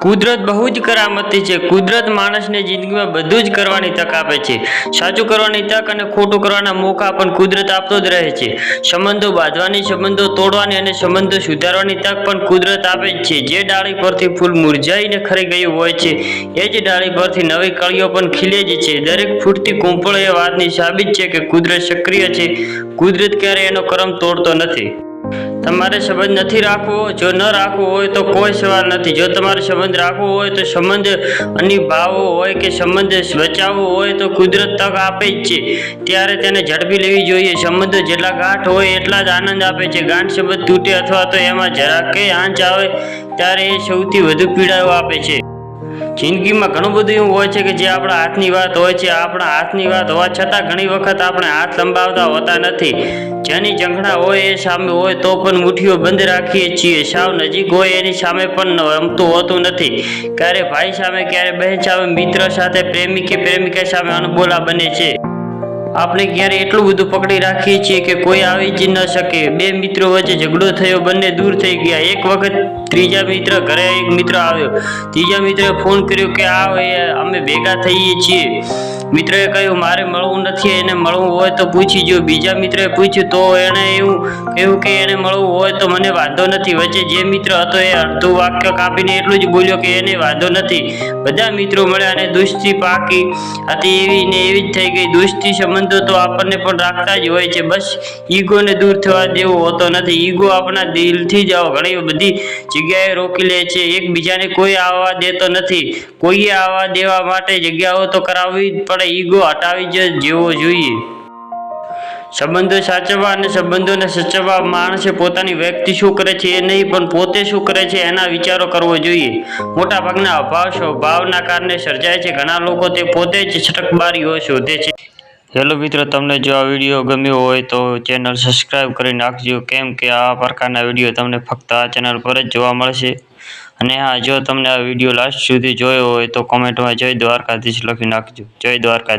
કુદરત બહુ જ કરામતી છે. કુદરત માણસને જિંદગીમાં બધું જ કરવાની તક આપે છે. સાચું કરવાની તક અને ખોટું કરવાના મોકા પણ કુદરત આપતો જ રહે છે. સંબંધો બાંધવાની, સંબંધો તોડવાની અને સંબંધો સુધારવાની તક પણ કુદરત આપે જ છે. જે ડાળી પરથી ફૂલ મુરઝાઈને ખરી ગયું હોય છે, એ જ ડાળી પરથી નવી કળીઓ પણ ખીલે જ છે. દરેક ફૂટતી કૂંપળ એ વાતની સાબિત છે કે કુદરત સક્રિય છે. કુદરત ક્યારેય એનો કરમ તોડતો નથી. તમારે સંબંધ નથી રાખવો, જો ન રાખવો હોય તો કોઈ સવાલ નથી. જો તમારે સંબંધ રાખવો હોય તો સંબંધ અનિભાવવો હોય કે સંબંધ બચાવવો હોય તો કુદરત તક આપે જ છે. ત્યારે તેને ઝડપી લેવી જોઈએ. સંબંધ જેટલા ગાંઠ હોય એટલા જ આનંદ આપે છે. ગાંઠ સંબંધ તૂટે અથવા તો એમાં જરા કંઈ આંચ આવે, ત્યારે એ સૌથી વધુ પીડાઓ આપે છે. જિંદગીમાં ઘણું બધું એવું હોય છે કે જે આપણા હાથની વાત હોય છે, આપણા હાથની વાત હોવા છતાં ઘણી વખત આપણે હાથ લંબાવતા હોતા નથી. જેની ઝંખના હોય એ સામે હોય તો પણ મુઠ્ઠીઓ બંધ રાખીએ છીએ. સાવ નજીક હોય એની સામે પણ રમતું હોતું નથી. ક્યારે ભાઈ સામે, ક્યારે બહેન સામે, મિત્ર સાથે, પ્રેમી કે પ્રેમિકા સામે અનબોલા બને છે. આપણે ક્યારે એટલું બધું પકડી રાખીએ છીએ કે કોઈ આવી જ ન શકે. બે મિત્રો વચ્ચે ઝઘડો થયો, બંને દૂર થઈ ગયા. એક વખત ત્રીજા મિત્ર ઘરે એક મિત્ર આવ્યો. ત્રીજા મિત્રે ફોન કર્યો કે, આવે અમે ભેગા થઈએ છીએ. મિત્રએ કહ્યું, મારે મળવું નથી, એને મળવું હોય તો પૂછી જો. બીજા મિત્રએ પૂછ્યું, તો એણે એવું કહ્યું કે એને મળવું હોય તો મને વાંધો નથી. વચ્ચે જે મિત્ર હતો એ અડધું વાક્ય કાપીને એટલું જ બોલ્યો કે એને વાંધો નથી. બધા મિત્રો મળ્યા અને દુષ્ટિ પાકી હતી એવી ને એવી જ થઈ ગઈ. દુષ્ટિ સંબંધો તો આપણને પણ રાખતા જ હોય છે. બસ ઈગોને દૂર થવા દેવો હોતો નથી. ઈગો આપણા દિલથી જ ઘણી બધી જગ્યાએ રોકી લે છે. એકબીજાને કોઈ આવવા દેતો નથી. કોઈએ આવવા દેવા માટે જગ્યાઓ તો કરાવવી જ પડે ઈગો હટાવી જેવો જોઈએ. સંબંધો સાચવવા અને સંબંધોને સચવવા માણસે પોતાની વ્યક્તિ શું કરે છે એ નહીં, પણ પોતે શું કરે છે એના વિચારો કરવો જોઈએ. મોટાભાગના અભાવ સ્વભાવના કારણે સર્જાય છે. ઘણા લોકો તે પોતે જ છટકબારીઓ શોધે છે. હેલો મિત્રો, તમને જો આ વીડિયો ગમ્યો હોય તો ચેનલ સબસ્ક્રાઈબ કરી નાખજો. કેમ કે આ પ્રકારના વીડિયો તમને ફક્ત આ ચેનલ પર જ જોવા મળશે. અને હા, જો તમને આ વીડિયો લાસ્ટ સુધી જોયો હોય તો કોમેન્ટમાં જય દ્વારકાધીશ લખી નાખજો. જય દ્વારકા